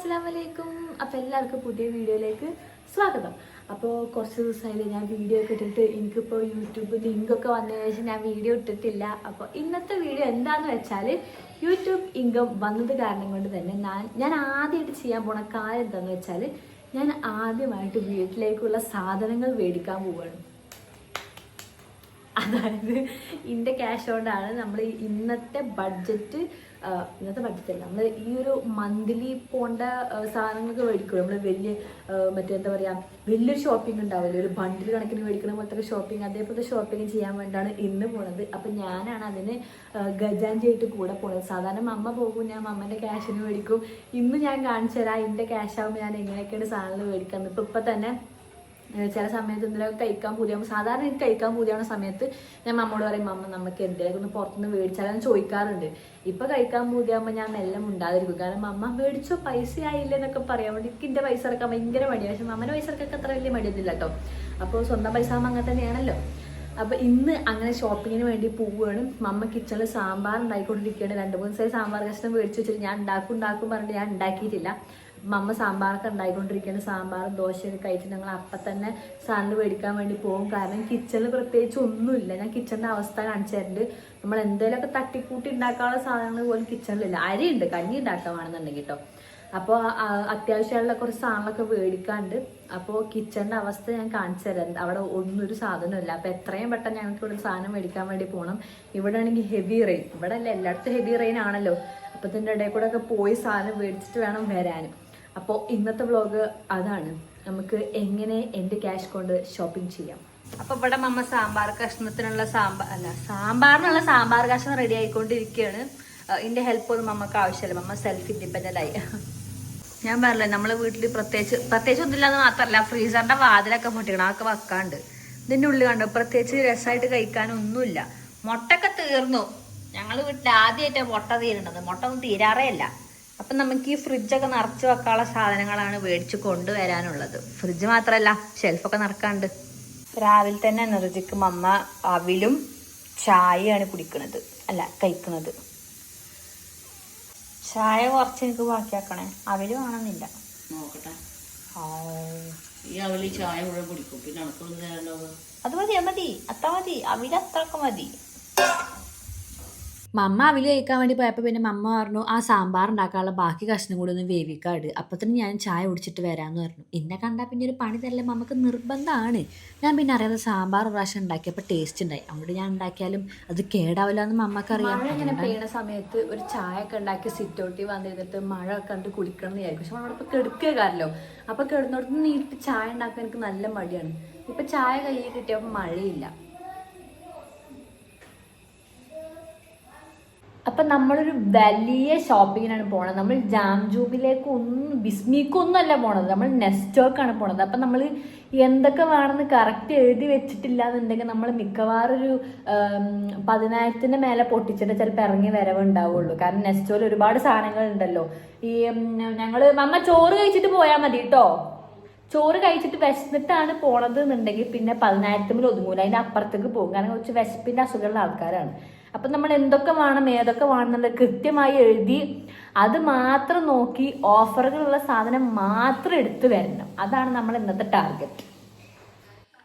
അസ്സാം വലൈക്കും അപ്പോൾ എല്ലാവർക്കും പുതിയ വീഡിയോയിലേക്ക് സ്വാഗതം. അപ്പോൾ കുറച്ച് ദിവസമായില്ലേ ഞാൻ വീഡിയോ ഒക്കെ ഇട്ടിട്ട് എനിക്കിപ്പോൾ യൂട്യൂബ് ലിങ്കൊക്കെ വന്നതിന് ശേഷം ഞാൻ വീഡിയോ ഇട്ടിട്ടില്ല. അപ്പോൾ ഇന്നത്തെ വീഡിയോ എന്താന്ന് വെച്ചാൽ യൂട്യൂബ് ഇൻകം വന്നത് കാരണം കൊണ്ട് തന്നെ ഞാൻ ഞാൻ ആദ്യമായിട്ട് ചെയ്യാൻ പോണ കാര്യം എന്താണെന്ന് വെച്ചാൽ ഞാൻ ആദ്യമായിട്ട് വീട്ടിലേക്കുള്ള സാധനങ്ങൾ മേടിക്കാൻ പോവുകയാണ് അതായത് ഇതിന്റെ ക്യാഷ് കൊണ്ടാണ് നമ്മൾ ഇന്നത്തെ ബഡ്ജറ്റ് ഇന്നത്തെ ബഡ്ജറ്റ് അല്ല നമ്മൾ ഈ ഒരു മന്ത്ലി പോണ്ട സാധനങ്ങൾക്ക് സാധനങ്ങളൊക്കെ മേടിക്കും നമ്മൾ വലിയ മറ്റേ എന്താ പറയുക വലിയൊരു ഷോപ്പിംഗ് ഉണ്ടാവില്ല? ഒരു ബണ്ടിൽ കണക്കിന് മേടിക്കുന്ന പോലത്തെ ഷോപ്പിംഗ് അതേപോലത്തെ ഷോപ്പിംഗ് ചെയ്യാൻ വേണ്ടിയാണ് ഇന്ന് പോണത്. അപ്പം ഞാനാണ് അതിന് ഗജാഞ്ചിയായിട്ട് കൂടെ പോണത്. സാധാരണ അമ്മ പോകും ഞാൻ അമ്മേന്റെ ക്യാഷിന് മേടിക്കും. ഇന്ന് ഞാൻ കാണിച്ചു തരാം എന്റെ ക്യാഷ് ആകുമ്പോൾ ഞാൻ എങ്ങനെയൊക്കെയാണ് സാധനങ്ങൾ മേടിക്കുന്നത് ഇപ്പം ഇപ്പം തന്നെ ചില സമയത്ത് എന്തെങ്കിലും കഴിക്കാൻ പൂതിയാകുമ്പോൾ സാധാരണ എനിക്ക് കഴിക്കാൻ പൂതിയാവുന്ന സമയത്ത് ഞാൻ മമ്മോട് പറയും മമ്മ നമുക്ക് എന്തെങ്കിലും ഒന്ന് പുറത്തുനിന്ന് മേടിച്ചാലും? ചോദിക്കാറുണ്ട്. ഇപ്പൊ കഴിക്കാൻ പൂതിയാകുമ്പോൾ ഞാൻ മെല്ലെ ഉണ്ടാതിരിക്കും കാരണം മമ്മ മേടിച്ചോ പൈസ ആയില്ല എന്നൊക്കെ പറയാൻ വേണ്ടി എനിക്ക് എന്റെ പൈസ ഇറക്കാൻ ഭയങ്കര മടിയാണ് പക്ഷെ മമ്മന്റെ പൈസ അത്ര വലിയ മടിയൊന്നുമില്ല കേട്ടോ. അപ്പോൾ സ്വന്തം പൈസ ആകുമ്പോൾ അങ്ങനെ തന്നെയാണല്ലോ. അപ്പൊ ഇന്ന് അങ്ങനെ ഷോപ്പിങ്ങിന് വേണ്ടി പോവുകയാണ്. മമ്മ കിച്ചണിൽ സാമ്പാർ ഉണ്ടായിക്കൊണ്ടിരിക്കുകയാണ്. രണ്ട് മൂന്ന് ദിവസമായി സാമ്പാർ കഷ്ണം മേടിച്ച് വെച്ചിട്ട് ഞാൻ ഉണ്ടാക്കും ഉണ്ടാക്കും പറഞ്ഞിട്ട് ഞാൻ ഉണ്ടാക്കിയിട്ടില്ല. മമ്മ സാമ്പാറൊക്കെ ഉണ്ടായിക്കൊണ്ടിരിക്കുന്ന സാമ്പാറും ദോശയൊക്കെ കഴിച്ചിട്ട് ഞങ്ങൾ അപ്പം തന്നെ സാധനം മേടിക്കാൻ വേണ്ടി പോകും. കാരണം കിച്ചണിൽ പ്രത്യേകിച്ച് ഒന്നുമില്ല. ഞാൻ കിച്ചണിന്റെ അവസ്ഥ കാണിച്ചു തരുന്നുണ്ട് നമ്മൾ എന്തെങ്കിലുമൊക്കെ തട്ടിക്കൂട്ടി ഉണ്ടാക്കാനുള്ള സാധനങ്ങൾ പോലും കിച്ചണിലില്ല അരിയുണ്ട്. കഞ്ഞി ഉണ്ടാക്കാണെന്നുണ്ടെങ്കിൽ കേട്ടോ അപ്പോൾ അത്യാവശ്യമുള്ള കുറച്ച് സാധനങ്ങളൊക്കെ മേടിക്കാണ്ട് അപ്പോൾ കിച്ചണിന്റെ അവസ്ഥ ഞാൻ കാണിച്ചു തരാം. അവിടെ ഒന്നും ഒരു സാധനമില്ല അപ്പോൾ എത്രയും പെട്ടെന്ന് ഞങ്ങൾക്ക് ഇവിടെ സാധനം മേടിക്കാൻ വേണ്ടി പോകണം ഇവിടെ ആണെങ്കിൽ ഹെവി റെയിൻ ഇവിടെ അല്ല? എല്ലായിടത്തും ഹെവി റെയിൻ ആണല്ലോ. അപ്പോൾ ഇതിന്റെ ഇടയിൽ കൂടെ ഒക്കെ പോയി സാധനം മേടിച്ചിട്ട് വേണം വരാനും അപ്പോൾ ഇന്നത്തെ വ്ലോഗ് അതാണ്. നമുക്ക് എങ്ങനെ എന്റെ ക്യാഷ് കൊണ്ട് ഷോപ്പിംഗ് ചെയ്യാം. അപ്പോൾ ഇവിടെ മമ്മ സാമ്പാർ കഷ്ണത്തിനുള്ള സാമ്പാർ അല്ല സാമ്പാറിനുള്ള സാമ്പാർ കഷ്ണം റെഡി ആയിക്കൊണ്ടിരിക്കുകയാണ് ഇതിന്റെ ഹെൽപ്പ് ഒന്നും മമ്മക്ക് ആവശ്യമില്ല. മമ്മ സെൽഫ് ഇൻഡിപെൻഡന്റ് ആയി. ഞാൻ പറഞ്ഞില്ലേ നമ്മളെ വീട്ടിൽ പ്രത്യേകിച്ച് പ്രത്യേകിച്ച് ഒന്നുമില്ലാന്ന് മാത്രമല്ല ഫ്രീസറിന്റെ വാതിലൊക്കെ പൊട്ടിക്കണം അതൊക്കെ വെക്കാണ്ട്. ഇതിന്റെ ഉള്ളിൽ കണ്ടോ പ്രത്യേകിച്ച് രസമായിട്ട് കഴിക്കാനൊന്നുമില്ല. മുട്ടൊക്കെ തീർന്നു. ഞങ്ങൾ വീട്ടിൽ ആദ്യമായിട്ടാണ് മുട്ട തീരേണ്ടത്. മുട്ട ഒന്നും തീരാറേ അപ്പം നമുക്ക് ഈ ഫ്രിഡ്ജൊക്കെ നിറച്ച് വെക്കാനുള്ള സാധനങ്ങളാണ് മേടിച്ച് കൊണ്ടുവരാനുള്ളത്. ഫ്രിഡ്ജ് മാത്രമല്ല ഷെൽഫൊക്കെ നിറക്കാണ്ട്. രാവിലെ തന്നെ എനർജിക്ക് മമ്മ അവിലും ചായയാണ് കുടിക്കുന്നത് അല്ല കഴിക്കുന്നത് ചായ കുറച്ച് എനിക്ക് ബാക്കിയാക്കണേ. അവിൽ വേണമെന്നില്ല. അത് മതി മതി. അത്ര മതി. അവിലത്രക്ക് മതി. മമ്മ അവിൽ കഴിക്കാൻ വേണ്ടി പോയപ്പോൾ പിന്നെ മമ്മ പറഞ്ഞു ആ സാമ്പാർ ഉണ്ടാക്കാനുള്ള ബാക്കി കഷ്ണം കൂടി ഒന്ന് വേവിക്കാട് അപ്പോൾ തന്നെ ഞാൻ ചായ കുടിച്ചിട്ട് വരാമെന്ന് പറഞ്ഞു. എന്നെ കണ്ടാൽ പിന്നെ ഒരു പണി തരല്ലേ നമുക്ക് നിർബന്ധമാണ് ഞാൻ പിന്നെ അറിയാതെ സാമ്പാർ പ്രാവശ്യം ഉണ്ടാക്കിയപ്പോൾ ടേസ്റ്റ് ഉണ്ടായി. അതുകൊണ്ട് ഞാൻ ഉണ്ടാക്കിയാലും അത് കേടാവില്ല എന്ന് മമ്മക്ക് അറിയാം. മഴ ഇങ്ങനെ പെയ്യണ സമയത്ത് ഒരു ചായ ഒക്കെ ഉണ്ടാക്കി സിറ്റ് വന്ന് വന്നിരുന്നിട്ട് മഴ കണ്ട് കുടിക്കണം എന്ന് വിചാരിക്കും. പക്ഷെ നമ്മളിപ്പോൾ കെടുക്കുക കാരല്ലോ അപ്പോൾ കിടന്നിടത്ത് നീട്ട് ചായ ഉണ്ടാക്കാൻ എനിക്ക് നല്ല മടിയാണ്. ഇപ്പം ചായ കയ്യിൽ കിട്ടിയപ്പോൾ മഴയില്ല. അപ്പം നമ്മളൊരു വലിയ ഷോപ്പിങ്ങിനാണ് പോണത്. നമ്മൾ ജാം ജൂബിലേക്ക് ഒന്നും ബിസ്മിക്കൊന്നും അല്ല പോണത്. നമ്മൾ നെസ്റ്റോക്കാണ് പോണത്. അപ്പം നമ്മൾ എന്തൊക്കെ വേണമെന്ന് കറക്റ്റ് എഴുതി വെച്ചിട്ടില്ല എന്നുണ്ടെങ്കിൽ നമ്മൾ മിക്കവാറും ഒരു പതിനായിരത്തിന് മേലെ പൊട്ടിച്ചിട്ട് ചിലപ്പോൾ ഇറങ്ങി വരവ് ഉണ്ടാവുള്ളൂ കാരണം നെസ്റ്റോയിൽ ഒരുപാട് സാധനങ്ങൾ ഉണ്ടല്ലോ ഈ ഞങ്ങൾ അമ്മ ചോറ് കഴിച്ചിട്ട് പോയാൽ മതി കേട്ടോ ചോറ് കഴിച്ചിട്ട് വിശന്നിട്ടാണ് പോണത് എന്നുണ്ടെങ്കിൽ പിന്നെ പതിനായിരത്തിൽ ഒതുങ്ങൂല. അതിന്റെ അപ്പുറത്തേക്ക് പോകും. കാരണം കുറച്ച് വിശപ്പിന്റെ അസുഖമുള്ള ആൾക്കാരാണ്. അപ്പൊ നമ്മൾ എന്തൊക്കെ വേണം ഏതൊക്കെ വേണം എന്നുള്ളത് കൃത്യമായി എഴുതി അത് മാത്രം നോക്കി ഓഫറുകളുള്ള സാധനം മാത്രം എടുത്തു വരണം. അതാണ് നമ്മൾ ഇന്നത്തെ ടാർഗറ്റ്.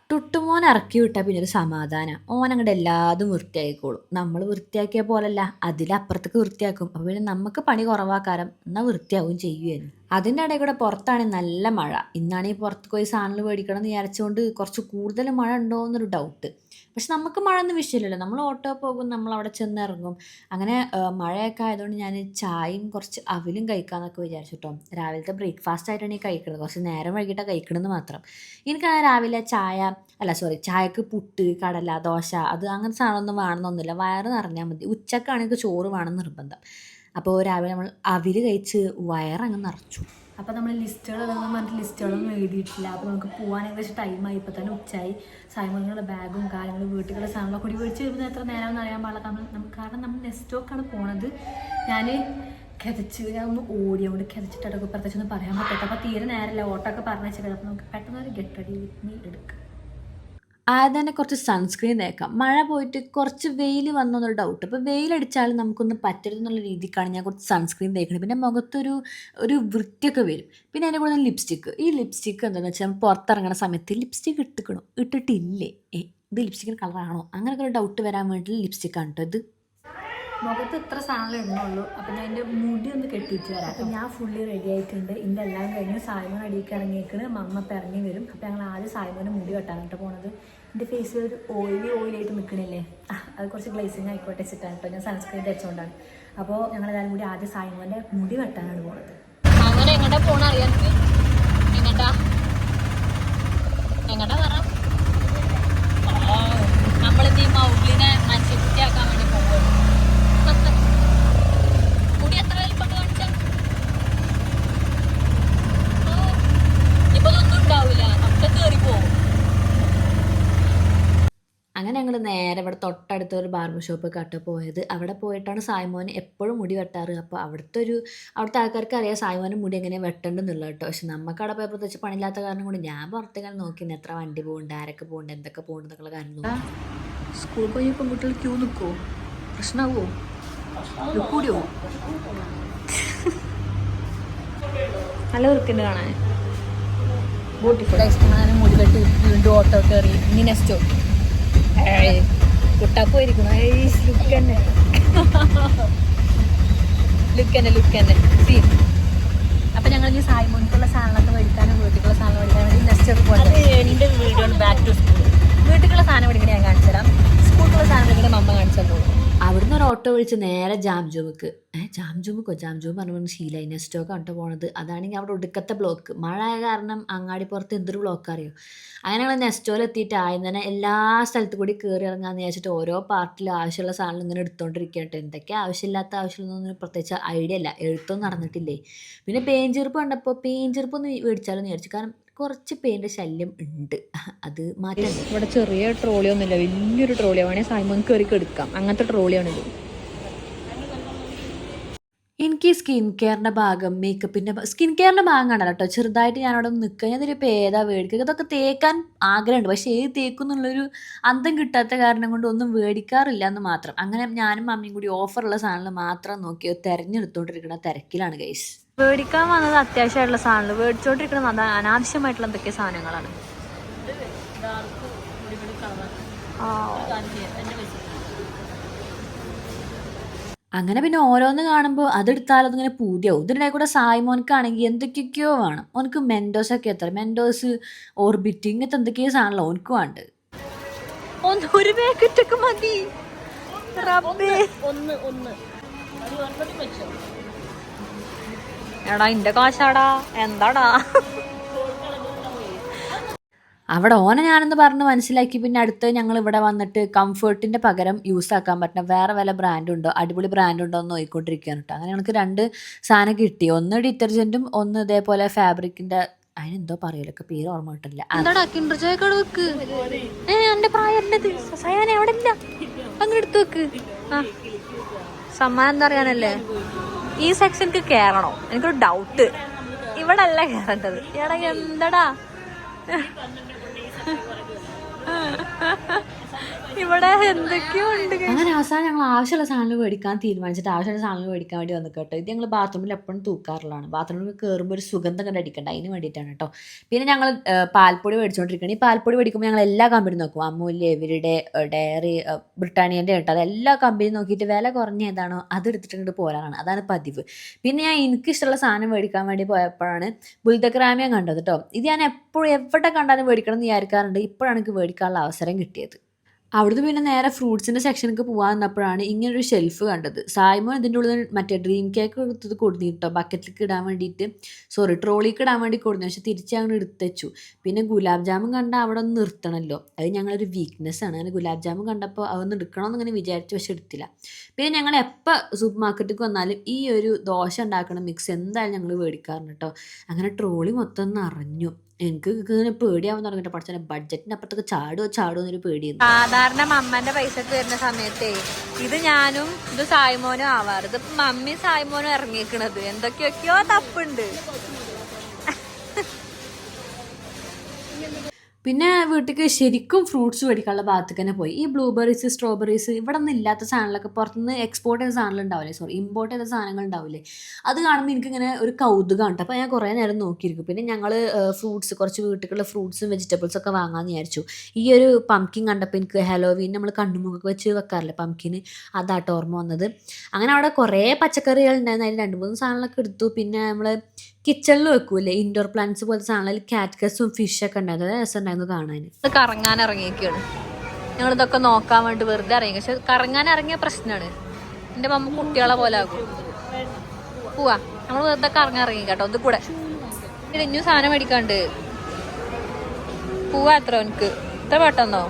ടുട്ടുമോൻ ഇറക്കി വിട്ടാൽ പിന്നെ ഒരു സമാധാനം. ഓൻ അങ്ങോട്ട് എല്ലാതും വൃത്തിയായിക്കോളും. നമ്മൾ വൃത്തിയാക്കിയ പോലല്ല അതിലപ്പുറത്തേക്ക് വൃത്തിയാക്കും. അപ്പോൾ പിന്നെ നമുക്ക് പണി കുറവാക്കാരം. എന്നാൽ വൃത്തിയാവും ചെയ്യുമായിരുന്നു അതിന്റെ ഇടയിൽ കൂടെ പുറത്താണ് നല്ല മഴ. ഇന്നാണെങ്കിൽ പുറത്ത് പോയി സാധനങ്ങൾ മേടിക്കണം എന്ന് വിചാരിച്ചുകൊണ്ട് കുറച്ച് കൂടുതൽ മഴ ഉണ്ടോ എന്നൊരു ഡൗട്ട് പക്ഷെ നമുക്ക് മഴ ഒന്നും വിഷയമില്ലല്ലോ. നമ്മൾ ഓട്ടോ പോകും നമ്മൾ അവിടെ ചെന്ന് ഇറങ്ങും അങ്ങനെ മഴയൊക്കെ ആയതുകൊണ്ട് ഞാൻ ചായയും കുറച്ച് അവിലും കഴിക്കാമെന്നൊക്കെ വിചാരിച്ചു കേട്ടോ രാവിലത്തെ ബ്രേക്ക്ഫാസ്റ്റ് ആയിട്ടാണ് ഈ കഴിക്കുന്നത് കുറച്ച് നേരം വൈകിട്ടാണ് കഴിക്കണമെന്ന് മാത്രം. എനിക്ക് രാവിലെ ചായ അല്ല സോറി ചായക്ക് പുട്ട് കടല ദോശ അത് അങ്ങനത്തെ സാധനമൊന്നും വേണമെന്നൊന്നുമില്ല. വയറ് നിറഞ്ഞാൽ മതി. ഉച്ചക്കാണെങ്കിൽ ചോറ് വേണം നിർബന്ധം. അപ്പോൾ രാവിലെ നമ്മൾ അവിൽ കഴിച്ച് വയറങ്ങ് നിറച്ചു. അപ്പോൾ നമ്മൾ ലിസ്റ്റുകൾ അതൊന്നും പറഞ്ഞിട്ട് ലിസ്റ്റുകളൊന്നും എഴുതിയിട്ടില്ല. അപ്പോൾ നമുക്ക് പോകാൻ ഏകദേശം ടൈമായി ഇപ്പോൾ തന്നെ ഉച്ചയായി. സാധനങ്ങളുടെ ബാഗും കാര്യങ്ങളും വീട്ടിലുള്ള സാധനങ്ങളൊക്കെ കൂടി മേടിച്ച് വരുമ്പോൾ എത്ര നേരമെന്ന് അറിയാൻ പാടില്ല. കാരണം നമുക്ക് കാരണം നമ്മൾ നെസ്റ്റോക്കാണ് പോണത്. ഞാൻ കിതച്ച് ഞാൻ ഒന്ന് ഓടിയോണ്ട് കിതച്ചിട്ടൊക്കെ പ്രത്യേകിച്ച് ഒന്നും പറയാൻ പറ്റാത്ത അപ്പോൾ തീരെ നേരമില്ല. ഓട്ടമൊക്കെ പറഞ്ഞു വെച്ചത് അപ്പോൾ നമുക്ക് പെട്ടെന്ന് ഒരു ഗെറ്റ് റെഡി വിത്ത് മീ എടുക്കാം. ആദ്യം തന്നെ കുറച്ച് സൺസ്ക്രീൻ തേക്കാം. മഴ പോയിട്ട് കുറച്ച് വെയിൽ വന്നൊന്നൊരു ഡൗട്ട് ഇപ്പോൾ വെയിലടിച്ചാൽ നമുക്കൊന്ന് പറ്റരുതെന്നുള്ള രീതിക്കാണ് ഞാൻ കുറച്ച് സൺസ്ക്രീൻ തേക്കുന്നത് പിന്നെ മുഖത്തൊരു ഒരു വൃത്തിയൊക്കെ വരും. പിന്നെ അതിന്റെ കൂടെ ലിപ്സ്റ്റിക്ക് ഈ ലിപ്സ്റ്റിക്ക് എന്താണെന്ന് വെച്ചാൽ നമ്മൾ പുറത്തിറങ്ങുന്ന സമയത്ത് ലിപ്സ്റ്റിക്ക് ഇട്ടിക്കണം? ഇട്ടിട്ടില്ലേ? ഏ ഇത് ലിപ്സ്റ്റിക്കിന്റെ കളറാണോ അങ്ങനെയൊക്കെ ഒരു ഡൗട്ട് വരാൻ വേണ്ടിയിട്ട് ലിപ്സ്റ്റിക്കാണ് കേട്ടോ ഇത്. മുഖത്ത് ഇത്ര സാധനം എണ്ണുള്ളൂ. അപ്പം ഞാൻ എന്റെ മുടി ഒന്ന് കെട്ടിയിട്ട് വരാം. അപ്പം ഞാൻ ഫുള്ളി റെഡി ആയിട്ടുണ്ട്. ഇതിന്റെ എല്ലാം കഴിഞ്ഞ് സായ്മോൻ അടിയിലേക്ക് ഇറങ്ങിയേക്കണ്. മമ്മ പിറങ്ങി വരും. അപ്പം ഞങ്ങൾ ആദ്യം സായ്മോനെ മുടി വെട്ടാനായിട്ട് പോണത്. എന്റെ ഫേസിൽ ഒരു ഓയിലി ഓയിലായിട്ട് നിൽക്കണില്ലേ അത് കുറച്ച് ഗ്ലേസിങ് ആയിക്കോട്ടെ വെച്ചിട്ടാണ് കേട്ടോ. ഞാൻ സൺസ്ക്രീൻ തേച്ചുകൊണ്ടാണ് അപ്പോൾ ഞങ്ങൾ എല്ലാവരും കൂടി ആദ്യം സായ്മോന്റെ മുടി വെട്ടാനാണ് പോണത്. അങ്ങനെ എങ്ങോട്ടാ പോണ എങ്ങോട്ടാ? എങ്ങട്ടാ പറ നമ്മളിത് ഈ മൗഗ്ലിനെ മനുഷ്യക്കുട്ടിയാക്കാൻ വേണ്ടി പോവുകയാണ് മുടി എത്ര വലിപ്പം കാണിച്ച ഇപ്പൊ ഒന്നും ഉണ്ടാവില്ല ഒക്കെ കേറി പോവും അങ്ങനെ ഞങ്ങൾ നേരെ ഇവിടെ തൊട്ടടുത്ത ഒരു ബാർബർ ഷോപ്പ് കട്ട് പോയത്. അവിടെ പോയിട്ടാണ് സായ്മോൻ എപ്പോഴും മുടി വെട്ടാറ്. അപ്പോൾ അവിടുത്തെ ഒരു അവിടുത്തെ ആൾക്കാർക്ക് അറിയാം സായ്മോന് മുടി എങ്ങനെ വെട്ടണ്ടെന്നുള്ളത് കേട്ടോ. പക്ഷെ നമുക്ക് അവിടെ പോയപ്പോൾ പ്രത്യേകിച്ച് പണിയില്ലാത്ത കാരണം കൊണ്ട് ഞാൻ പുറത്തേക്കാണ് നോക്കി എത്ര വണ്ടി പോകുന്നുണ്ട് ആരൊക്കെ പോകുന്നുണ്ട് എന്തൊക്കെ പോകുന്നുണ്ട് എന്നുള്ള കാരണം സ്കൂൾ സ്കൂളിൽ പോയി പെൺകുട്ടികൾ ക്യൂ നിൽക്കുമോ പ്രശ്നമാവോ കൂടിയോ നല്ല വൃത്തിന്റെ കാണാൻ. ബ്യൂട്ടിഫുൾ മുടി കെട്ടി വീണ്ടും ഓട്ടോ കയറി. ഇനി നെക്സ്റ്റ് കുട്ടാപ്പോയിരിക്കുന്നു ലുക്ക് തന്നെ. ലുക്ക് തന്നെ ലുക്ക് തന്നെ. സീ അപ്പൊ ഞങ്ങൾ ഇനി സായ്മോനിക്കുള്ള സാധനങ്ങളൊക്കെ മേടിക്കാനും വീട്ടിലുള്ള സാധനം മേടിക്കാൻ വേണ്ടി നെക്സ്റ്റ് പോലെ എന്റെ വീഡിയോ ബാക്ക് ടു സ്കൂൾ വീട്ടിലുള്ള സാധനം മേടിക്കണേ ഞാൻ കാണിച്ചു തരാം സ്കൂളിലുള്ള സാധനം മേടിക്കണേ മമ്മ കാണിച്ചു തന്നോളൂ അവിടുന്ന് ഒരു ഓട്ടോ വിളിച്ച് നേരെ ജാം ജൂമുക്ക് ഏഹ് ജാം ജൂമുക്കോ ജാം ജൂം പറഞ്ഞു ശീലായി നെസ്റ്റോക്ക് അങ്ങോട്ട് പോണത്. അതാണെങ്കിൽ അവിടെ ഒടുക്കത്തെ ബ്ലോക്ക്. മഴ ആയ കാരണം അങ്ങാടിപ്പുറത്ത് എന്തൊരു ബ്ലോക്ക് അറിയോ? അങ്ങനെ ഞങ്ങൾ നെസ്റ്റോയിൽ എത്തിയിട്ട് ആദ്യം തന്നെ എല്ലാ സ്ഥലത്തു കൂടി കയറി ഇറങ്ങാന്ന് വിചാരിച്ചിട്ട് ഓരോ പാർട്ടിലും ആവശ്യമുള്ള സാധനം ഇങ്ങനെ എടുത്തോണ്ടിരിക്കട്ടെ. എന്തൊക്കെ ആവശ്യമില്ലാത്ത ആവശ്യമൊന്നും പ്രത്യേകിച്ച് ഐഡിയ അല്ല. എഴുത്തൊന്നും നടന്നിട്ടില്ലേ? പിന്നെ പേഞ്ചീർപ്പ് കണ്ടപ്പോൾ പേഞ്ചീർപ്പ് ഒന്ന് മേടിച്ചാലോന്ന് വിചാരിച്ചു. കാരണം കുറച്ച് പേരുടെ ശല്യം ഉണ്ട്. അത് മാറ്റാൻ ഇവിടെ ചെറിയ ട്രോളി ഒന്നുമില്ല. വലിയൊരു ട്രോളി. വേണേൽ സായ്മോൻ കയറി എടുക്കാം. അങ്ങനത്തെ ട്രോളിയാണിത് എനിക്ക് സ്കിൻ കെയറിന്റെ ഭാഗം മേക്കപ്പിന്റെ സ്കിൻ കെയറിന്റെ ഭാഗം കണ്ടല്ലോ കേട്ടോ. ചെറുതായിട്ട് ഞാൻ അവിടെ നിൽക്കുക ഞാൻ ഇതിലിപ്പോൾ ഏതാ മേടിക്കുക. ഇതൊക്കെ തേക്കാൻ ആഗ്രഹമുണ്ട്. പക്ഷേ ഏത് തേക്കും എന്നുള്ളൊരു അന്തം കിട്ടാത്ത കാരണം കൊണ്ട് ഒന്നും മേടിക്കാറില്ല എന്ന് മാത്രം. അങ്ങനെ ഞാനും മമ്മിയും കൂടി ഓഫറുള്ള സാധനങ്ങൾ മാത്രം നോക്കി തിരഞ്ഞെടുത്തുകൊണ്ടിരിക്കുന്ന തിരക്കിലാണ് ഗൈസ് മേടിക്കാൻ വന്നത് അത്യാവശ്യമായിട്ടുള്ള സാധനങ്ങൾ. മേടിച്ചോണ്ടിരിക്കണം അത് അനാവശ്യമായിട്ടുള്ള എന്തൊക്കെ സാധനങ്ങളാണ്? അങ്ങനെ പിന്നെ ഓരോന്ന് കാണുമ്പോൾ അതെടുത്താലും അതിങ്ങനെ പൂതിയാവും. ഇതിന്റെ കൂടെ സായ്മോൻക്കാണെങ്കിൽ എന്തൊക്കെയൊക്കെയോ വേണം. ഓനക്ക് മെൻഡോസ് ഒക്കെ എത്ര? മെൻഡോസ് ഓർബിറ്റ് ഇങ്ങനത്തെ എന്തൊക്കെയോ സാധനമല്ലോ ഓനക്ക് വേണ്ട ഒന്ന് ഒരു പാക്കറ്റൊക്കെ മതി. റബ്ബേ. ഒന്ന് ഒന്ന് എടാ എന്റെ കാശാടാ. എന്താടാ? അവിടെ ഓനെ ഞാനെന്ന് പറഞ്ഞ് മനസ്സിലാക്കി. പിന്നെ അടുത്ത് ഞങ്ങൾ ഇവിടെ വന്നിട്ട് കംഫേർട്ടിന്റെ പകരം യൂസ് ആക്കാൻ പറ്റുന്ന വേറെ വല്ല ബ്രാൻഡ് ഉണ്ടോ? അടിപൊളി ബ്രാൻഡ് ഉണ്ടോ എന്ന് നോക്കിക്കൊണ്ടിരിക്കുകയാണ് കേട്ടോ. അങ്ങനെ ഞങ്ങൾക്ക് രണ്ട് സാധനം കിട്ടി. ഒന്ന് ഡിറ്റർജന്റും ഒന്ന് ഇതേപോലെ ഫാബ്രിക്കിന്റെ അതിനെന്തോ പറയലൊക്കെ പേര് ഓർമ്മ കിട്ടില്ല എന്റെ സയാന എവിടെ ഇല്ല. അങ്ങ് എടുത്തു വെക്ക്. സമ്മാനം എന്താ അറിയാനല്ലേ? ഈ സെക്ഷനിക്ക് കേറണോ? എനിക്കൊരു ഡൗട്ട് ഇവിടെ അല്ല കേറേണ്ടത്. എടാ എന്തടാ? ഇവിടെ എന്തൊക്കെയോ ഉണ്ട് അങ്ങനെ അവസാനം ഞങ്ങൾ ആവശ്യമുള്ള സാധനങ്ങൾ മേടിക്കാൻ തീരുമാനിച്ചിട്ട് ആവശ്യമുള്ള സാധനങ്ങൾ മേടിക്കാൻ വേണ്ടി വന്നു കേട്ടോ. ഇത് ഞങ്ങൾ ബാത്റൂമിൽ എപ്പോഴും തൂക്കാറുള്ളതാണ്. ബാത്റൂമിൽ കയറുമ്പോൾ ഒരു സുഗന്ധം കണ്ട് അടിക്കണ്ട. അതിന് വേണ്ടിയിട്ടാണ് കേട്ടോ. പിന്നെ ഞങ്ങൾ പാൽപ്പൊടി മേടിച്ചുകൊണ്ടിരിക്കുകയാണ് ഈ പാൽപ്പൊടി മേടിക്കുമ്പോൾ ഞങ്ങൾ എല്ലാ കമ്പനിയും നോക്കും. അമൂല്യ ഇവരുടെ ഡയറി ബ്രിട്ടാനിയന്റെ കേട്ടോ. അതെല്ലാ കമ്പനി നോക്കിയിട്ട് വില കുറഞ്ഞ ഏതാണോ അത് എടുത്തിട്ട് പോരാനാണ് അതാണ് പതിവ്. പിന്നെ ഞാൻ എനിക്കിഷ്ടമുള്ള സാധനം മേടിക്കാൻ വേണ്ടി പോയപ്പോഴാണ് ബുൽദക്രാമിയ കണ്ടത് കേട്ടോ. ഇത് ഞാൻ എപ്പോഴും എവിടെ കണ്ടാലും മേടിക്കണം എന്ന് വിചാരിക്കാറുണ്ട്. ഇപ്പോഴാണ് എനിക്ക് മേടിക്കാനുള്ള അവസരം കിട്ടിയത്. അവിടുന്ന് പിന്നെ നേരെ ഫ്രൂട്ട്സിന്റെ സെക്ഷനിലേക്ക് പോകാൻ നിന്നപ്പോഴാണ് ഇങ്ങനൊരു ഷെൽഫ് കണ്ടത്. സായ്മോൻ ഇതിന്റെ ഉള്ളിൽ മറ്റേ ഡ്രീം കേക്ക് എടുത്തത് കൊടുത്തു കേട്ടോ. ബക്കറ്റിലേക്ക് ഇടാൻ വേണ്ടിയിട്ട്. സോറി ട്രോളിക്ക് ഇടാൻ വേണ്ടി കൊടുത്തു പക്ഷെ തിരിച്ച് അങ്ങനെ എടുത്തച്ചു പിന്നെ ഗുലാബ് ജാമുൻ കണ്ടാൽ അവിടെ ഒന്ന് നിർത്തണമല്ലോ അത് ഞങ്ങളൊരു വീക്ക്നെസ് ആണ്. അങ്ങനെ ഗുലാബ് ജാമുൻ കണ്ടപ്പോൾ അതൊന്ന് എടുക്കണമെന്ന് അങ്ങനെ വിചാരിച്ചു പക്ഷെ എടുത്തില്ല. പിന്നെ ഞങ്ങൾ എപ്പോൾ സൂപ്പർ മാർക്കറ്റിൽ വന്നാലും ഈ ഒരു ദോശ ഉണ്ടാക്കണ മിക്സ് എന്തായാലും ഞങ്ങൾ മേടിക്കാറുണ്ട് കേട്ടോ. അങ്ങനെ ട്രോളി മൊത്തം നിറഞ്ഞു. എനിക്ക് ഇങ്ങനെ പേടിയാവാൻ തുടങ്ങിട്ട് പഠിച്ചാൽ ബഡ്ജറ്റിന്റെ അപ്പുറത്തൊക്കെ ചാടുമോ ചാടുമോ എന്നൊരു പേടിയായിരുന്നു സാധാരണ മമ്മന്റെ പൈസക്ക് വരുന്ന സമയത്തേ ഇത് ഞാനും ഇത് സായ്മോനും ആവാറ്. ഇത് മമ്മി സായ്മോനും ഇറങ്ങിയിരിക്കണത് എന്തൊക്കെയൊക്കെയോ തപ്പുണ്ട്. പിന്നെ വീട്ടിലേക്ക് ശരിക്കും ഫ്രൂട്ട്സ് മേടിക്കാനുള്ള ഭാഗത്തേക്ക് തന്നെ പോയി. ഈ ബ്ലൂബെറീസ് സ്ട്രോബെറീസ് ഇവിടെ നിന്ന് ഇല്ലാത്ത സാധനങ്ങളൊക്കെ പുറത്തുനിന്ന് എക്സ്പോർട്ട് ചെയ്ത സാധനങ്ങൾ ഉണ്ടാവില്ലേ? സോറി ഇമ്പോർട്ട് ചെയ്ത സാധനങ്ങൾ ഉണ്ടാവില്ലേ? അത് കാണുമ്പോൾ എനിക്കിങ്ങനെ ഒരു കൗതുകമാണ് അപ്പോൾ ഞാൻ കുറേ നേരം നോക്കിയിരിക്കും. പിന്നെ ഞങ്ങൾ ഫ്രൂട്ട്സ് കുറച്ച് വീട്ടിലുള്ള ഫ്രൂട്ട്സും വെജിറ്റബിൾസും ഒക്കെ വാങ്ങാമെന്ന് വിചാരിച്ചു. ഈ ഒരു പംകിൻ കണ്ടപ്പോൾ എനിക്ക് ഹലോവീൻ നമ്മൾ കണ്ണുമുഖൊക്കെ വെച്ച് വെക്കാറില്ലേ പംകിന് അതാട്ടോ ഓർമ്മ വന്നത്. അങ്ങനെ അവിടെ കുറേ പച്ചക്കറികൾ ഉണ്ടായിരുന്നു. അതിൽ രണ്ട് മൂന്ന് സാധനങ്ങളൊക്കെ എടുത്തു. പിന്നെ നമ്മൾ കിച്ചണിൽ വെക്കൂലേ? ഇൻഡോർ പ്ലാന്റ്സ് പോലത്തെ സാധനങ്ങളിൽ കാറ്റ്കസും ഒക്കെ ഉണ്ടായിരുന്നു അത് രസമുണ്ടായിരുന്നു കാണാൻ കറങ്ങാൻ ഇറങ്ങിയൊക്കെയാണ് ഞങ്ങൾ ഇതൊക്കെ നോക്കാൻ വേണ്ടി വെറുതെ ഇറങ്ങി. പക്ഷെ കറങ്ങാൻ ഇറങ്ങിയ പ്രശ്നമാണ്. എന്റെ മമ്മ കുട്ടികളെ പോലെ ആകും. പോവാ. നമ്മൾ വെറുതെ കറങ്ങാൻ ഇറങ്ങി കേട്ടോ. ഇത് കൂടെ ഇനിയും സാധനം മേടിക്കാണ്ട്. പോവാ എത്ര എനിക്ക് ഇത്ര പെട്ടെന്നോ?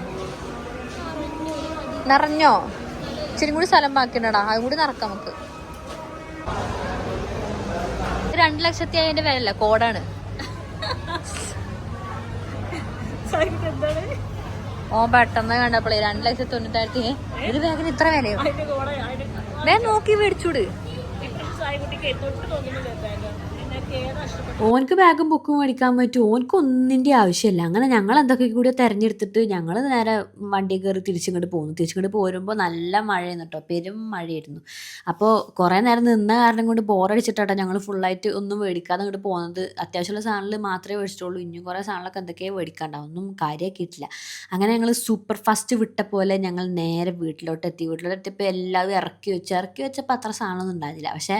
നിറഞ്ഞോ? ഇച്ചിരി കൂടി സ്ഥലം ബാക്കിയുണ്ടടാ. അതും കൂടി നടക്കാം നമുക്ക്. രണ്ട് ലക്ഷത്തി അതിന്റെ വിലല്ല കോടാണ്. ഓ പെട്ടെന്ന് കണ്ടപ്പോളേ രണ്ട് ലക്ഷത്തി തൊണ്ണൂറ്റായിരത്തി ഒരു ബാഗിന് ഇത്ര വിലയോ? ഞാൻ നോക്കി മേടിച്ചൂട്. ഓനക്ക് ബാഗും ബുക്കും മേടിക്കാൻ പറ്റും. ഓനക്ക് ഒന്നിന്റെ ആവശ്യമില്ല. അങ്ങനെ ഞങ്ങൾ എന്തൊക്കെ കൂടി തെരഞ്ഞെടുത്തിട്ട് ഞങ്ങൾ നേരെ വണ്ടി കയറി തിരിച്ചിങ്ങോട്ട് പോകുന്നു തിരിച്ചിങ്ങോട്ട് പോരുമ്പോൾ നല്ല മഴയായിരുന്നു കേട്ടോ. പെരും മഴയായിരുന്നു. അപ്പോൾ കുറേ നേരം നിന്ന കാരണം കൊണ്ട് ബോറടിച്ചിട്ടാട്ടോ ഞങ്ങൾ ഫുള്ളായിട്ട് ഒന്നും മേടിക്കാതെ ഇങ്ങോട്ട് പോകുന്നത് അത്യാവശ്യമുള്ള സാധനങ്ങൾ മാത്രമേ മേടിച്ചിട്ടുള്ളൂ. ഇനിയും കുറേ സാധനങ്ങളൊക്കെ എന്തൊക്കെയോ മേടിക്കാണ്ടാവും. ഒന്നും കാര്യമാക്കിയിട്ടില്ല അങ്ങനെ ഞങ്ങൾ സൂപ്പർ ഫാസ്റ്റ് വിട്ട പോലെ ഞങ്ങൾ നേരെ വീട്ടിലോട്ട് എത്തി. വീട്ടിലോട്ട് എത്തിയപ്പോൾ എല്ലാവരും ഇറക്കി വെച്ച്. ഇറക്കി വെച്ചപ്പോൾ അത്ര സാധനമൊന്നും ഉണ്ടായിരുന്നില്ല. പക്ഷേ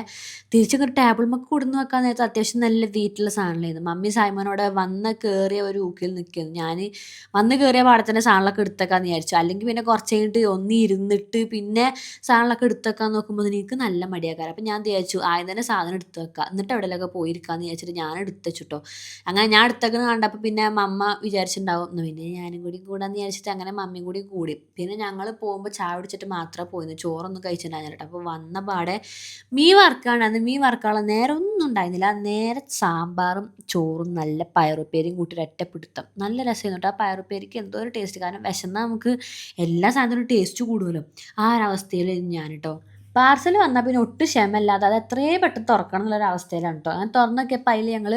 തിരിച്ചിങ്ങോട്ട് ടേബിൾ മൊക്കെ കൊടുന്ന് വെക്കാൻ നേരത്തെ അത്യാവശ്യം നല്ല വീട്ടിലുള്ള സാധനമായിരുന്നു മമ്മി സൈമനോടെ വന്ന് കയറിയ ഒരു ഊക്കിൽ നിൽക്കുന്നു. ഞാൻ വന്ന് കയറിയ പാടത്തിന്റെ സാധനങ്ങളൊക്കെ എടുത്തേക്കാന്ന് വിചാരിച്ചു. അല്ലെങ്കിൽ പിന്നെ കുറച്ച് കഴിഞ്ഞിട്ട് ഒന്ന് ഇരുന്നിട്ട് പിന്നെ സാധനങ്ങളൊക്കെ എടുത്തേക്കാൻ നോക്കുമ്പോൾ എനിക്ക് നല്ല മടിയാക്കാറ് അപ്പം ഞാൻ വിചാരിച്ചു ആദ്യം തന്നെ സാധനം എടുത്ത് വെക്കാം. എന്നിട്ട് എവിടെയെങ്കിലൊക്കെ പോയിരിക്കാന്ന് വിചാരിച്ചിട്ട് ഞാൻ എടുത്തുവെച്ചിട്ടോ അങ്ങനെ ഞാൻ എടുത്തേക്കുന്നത് കണ്ടപ്പോൾ പിന്നെ മമ്മ വിചാരിച്ചിട്ടുണ്ടാവും "എന്നാ പിന്നെ ഞാനും കൂടി കൂടാന്ന് വിചാരിച്ചിട്ട് അങ്ങനെ മമ്മിയും കൂടി കൂടി. പിന്നെ ഞങ്ങൾ പോകുമ്പോൾ ചായ കുടിച്ചിട്ട് മാത്രമേ പോയിരുന്നു ചോറൊന്നും കഴിച്ചിട്ടുണ്ടായിരുന്നില്ല. അപ്പോൾ വന്ന പാടെ മീ വർക്കാണ് അന്ന് മീ വർക്കാളെ നേരം ഒന്നും ഉണ്ടായിരുന്നില്ല. നേരെ സാമ്പാറും ചോറും നല്ല പയറുപ്പേരിയും കൂട്ടി ഒറ്റപ്പിടുത്തം നല്ല രസമായിരുന്നു കേട്ടോ ആ പയറുപ്പേരിക്ക് എന്തോ ഒരു ടേസ്റ്റ് കാരണം വിശന്നാൽ നമുക്ക് എല്ലാ സാധനത്തിനും ടേസ്റ്റ് കൂടുമല്ലോ ആ ഒരു ഞാൻ കേട്ടോ പാർസൽ വന്നാൽ പിന്നെ ഒട്ടും ക്ഷമല്ലാതെ അത് എത്രയും പെട്ടെന്ന് തുറക്കണം എന്നുള്ളൊരു അവസ്ഥയിലാണ് കേട്ടോ അങ്ങനെ തുറന്നൊക്കെയപ്പോൾ അതിൽ ഞങ്ങൾ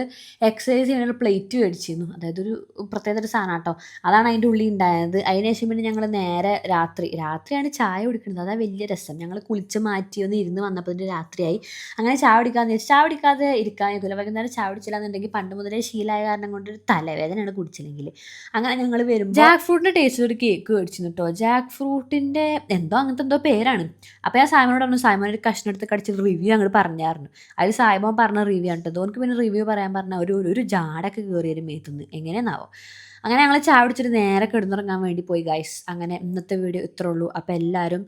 എക്സസൈസ് ചെയ്യുന്ന പ്ലേറ്റ് മേടിച്ചിരുന്നു. അതായത് ഒരു പ്രത്യേകത ഒരു സാധനം കേട്ടോ അതാണ് അതിന്റെ ഉള്ളിൽ ഉണ്ടായത് അതിനുശേഷം പിന്നെ ഞങ്ങൾ നേരെ രാത്രി രാത്രിയാണ് ചായ കുടിക്കുന്നത്. അതാ വലിയ രസം. ഞങ്ങൾ കുളിച്ച് മാറ്റി ഒന്ന് ഇരുന്ന് വന്നപ്പോൾ രാത്രിയായി. അങ്ങനെ ചായ കുടിക്കാമെന്ന് വെച്ചാൽ ചായ കുടിക്കാതെ ഇരിക്കാൻ നോക്കില്ല വൈകുന്നേരം ചായ കുടിച്ചില്ലാന്നുണ്ടെങ്കിൽ പണ്ട് മുതലേ ശീലമായ കാരണം കൊണ്ട് ഒരു തലവേദനയാണ് കുടിച്ചില്ലെങ്കിൽ. അങ്ങനെ ഞങ്ങൾ വരും ജാക്ക് ഫ്രൂട്ടിന്റെ ടേസ്റ്റ് ഒരു കേക്ക് മേടിച്ചിരുന്നു കേട്ടോ ജാക്ക് ഫ്രൂട്ടിന്റെ എന്തോ അങ്ങനത്തെ എന്തോ പേരാണ്. അപ്പോൾ ആ സായ്മനോട് പറഞ്ഞു സായ്മ ഒരു കഷ്ണം എടുത്ത് കടിച്ച് റിവ്യൂ അങ്ങോട്ട് പറഞ്ഞായിരുന്നു അതിൽ സായ്മോൻ പറഞ്ഞ റിവ്യൂ ആണ് കേട്ടോ ഓനക്ക് പിന്നെ റിവ്യൂ പറയാൻ പറഞ്ഞ ഒരു ഒരു- ജാടൊക്കെ കയറിയൊരു മേത്തുനിന്ന് എങ്ങനെയെന്നാവോ? അങ്ങനെ ഞങ്ങൾ ചായ കുടിച്ചിട്ട് നേരെ കിടന്നുറങ്ങാൻ വേണ്ടി പോയി ഗൈസ് അങ്ങനെ ഇന്നത്തെ വീഡിയോ ഇത്രേ ഉള്ളൂ. അപ്പോൾ എല്ലാവരും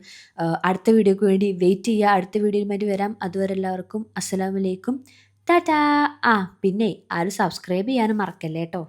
അടുത്ത വീഡിയോക്ക് വേണ്ടി വെയിറ്റ് ചെയ്യുക അടുത്ത വീഡിയോയുമായിട്ട് വരാം. അതുവരെ എല്ലാവർക്കും അസ്സലാമലൈക്കും ടാറ്റാ. ആ പിന്നെ ആരും സബ്സ്ക്രൈബ് ചെയ്യാനും മറക്കല്ലേ കേട്ടോ